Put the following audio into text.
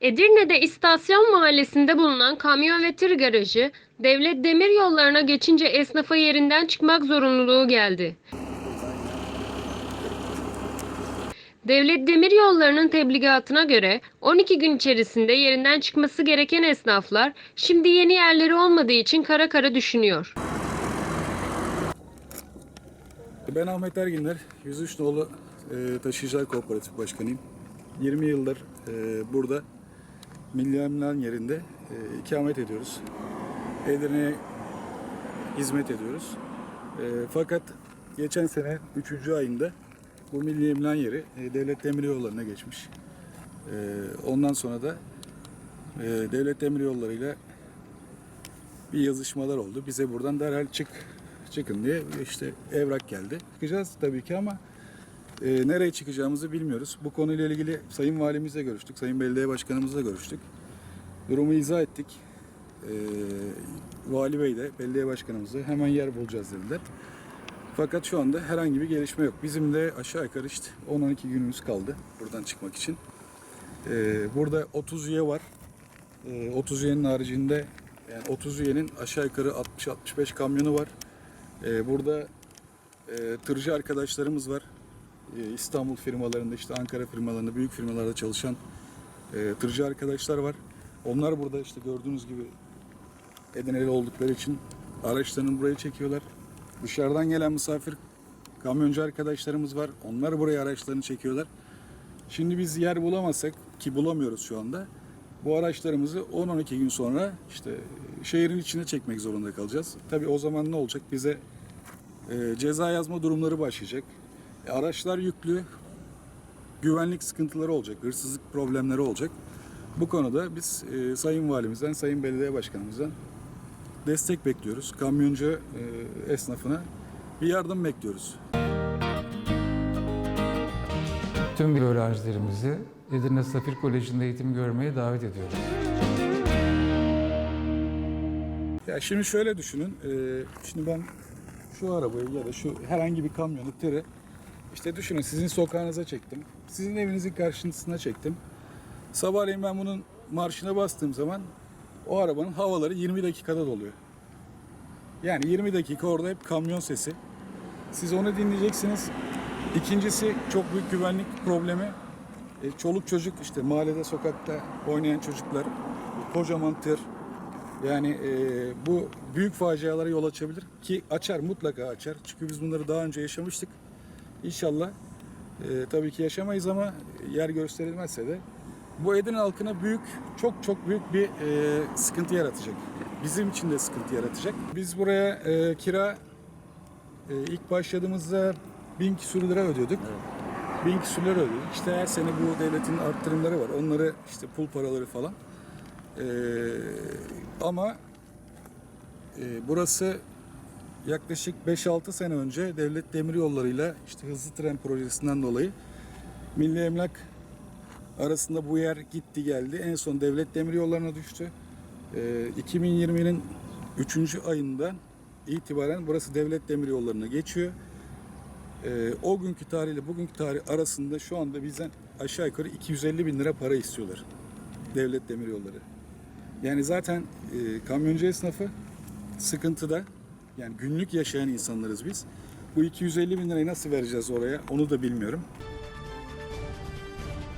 Edirne'de İstasyon Mahallesi'nde bulunan kamyon ve tır garajı, devlet demir yollarına geçince esnafa yerinden çıkmak zorunluluğu geldi. Devlet Demir Yolları'nın tebligatına göre 12 gün içerisinde yerinden çıkması gereken esnaflar şimdi yeni yerleri olmadığı için kara kara düşünüyor. Ben Ahmet Erginler, 103 nolu e, Taşıyıcılar Kooperatif Başkanıyım. 20 yıldır e, burada Milli yerinde e, ikamet ediyoruz. Edirne'ye hizmet ediyoruz. E, fakat geçen sene 3. ayında bu Milli Emlak yeri e, Devlet Demiryolları'na geçmiş. E, ondan sonra da e, Devlet Demiryolları ile bir yazışmalar oldu. Bize buradan derhal çık çıkın diye işte evrak geldi. Çıkacağız tabii ki ama e, nereye çıkacağımızı bilmiyoruz. Bu konuyla ilgili Sayın Valimizle görüştük, Sayın Belediye Başkanımızla görüştük. Durumu izah ettik. E, Vali Bey de Belediye Başkanımızla hemen yer bulacağız dediler. Fakat şu anda herhangi bir gelişme yok. Bizim de aşağı yukarı işte 10-12 günümüz kaldı buradan çıkmak için. E, burada 30 üye var. E, 30 üyenin haricinde yani 30 üyenin aşağı yukarı 60-65 kamyonu var. Ee, burada e, tırcı arkadaşlarımız var. Ee, İstanbul firmalarında işte Ankara firmalarında büyük firmalarda çalışan e, tırcı arkadaşlar var. Onlar burada işte gördüğünüz gibi Edirne'li oldukları için araçlarını buraya çekiyorlar. Dışarıdan gelen misafir kamyoncu arkadaşlarımız var. Onlar buraya araçlarını çekiyorlar. Şimdi biz yer bulamazsak ki bulamıyoruz şu anda. Bu araçlarımızı 10-12 gün sonra işte şehrin içine çekmek zorunda kalacağız. Tabii o zaman ne olacak? Bize e, ceza yazma durumları başlayacak. E, araçlar yüklü, güvenlik sıkıntıları olacak, hırsızlık problemleri olacak. Bu konuda biz e, Sayın Valimizden, Sayın Belediye Başkanımızdan destek bekliyoruz. Kamyoncu e, esnafına bir yardım bekliyoruz. Tüm öğrencilerimizi Edirne Safir Koleji'nde eğitim görmeye davet ediyoruz. Ya şimdi şöyle düşünün. e, şimdi ben şu arabayı ya da şu herhangi bir kamyonu, tırı işte düşünün sizin sokağınıza çektim. Sizin evinizin karşısına çektim. Sabahleyin ben bunun marşına bastığım zaman o arabanın havaları 20 dakikada doluyor. Yani 20 dakika orada hep kamyon sesi. Siz onu dinleyeceksiniz. İkincisi çok büyük güvenlik problemi. E, çoluk çocuk işte mahallede sokakta oynayan çocuklar, kocaman tır, yani e, bu büyük facialara yol açabilir ki açar mutlaka açar. Çünkü biz bunları daha önce yaşamıştık. İnşallah e, tabii ki yaşamayız ama yer gösterilmezse de bu Edirne halkına büyük, çok çok büyük bir e, sıkıntı yaratacak. Bizim için de sıkıntı yaratacak. Biz buraya e, kira e, ilk başladığımızda bin küsur lira ödüyorduk. Bin küsur lira ödüyorduk. İşte her sene bu devletin arttırımları var. Onları işte pul paraları falan. Ee, ama e, burası yaklaşık 5-6 sene önce Devlet Demiryolları'yla işte hızlı tren projesinden dolayı Milli Emlak arasında bu yer gitti geldi. En son Devlet Demiryolları'na düştü. Ee, 2020'nin 3. ayından itibaren burası Devlet Demiryolları'na geçiyor. Ee, o günkü tarihle bugünkü tarih arasında şu anda bizden aşağı yukarı 250 bin lira para istiyorlar. Devlet Demiryolları. Yani zaten e, kamyoncu esnafı sıkıntıda. Yani günlük yaşayan insanlarız biz. Bu 250 bin lirayı nasıl vereceğiz oraya onu da bilmiyorum.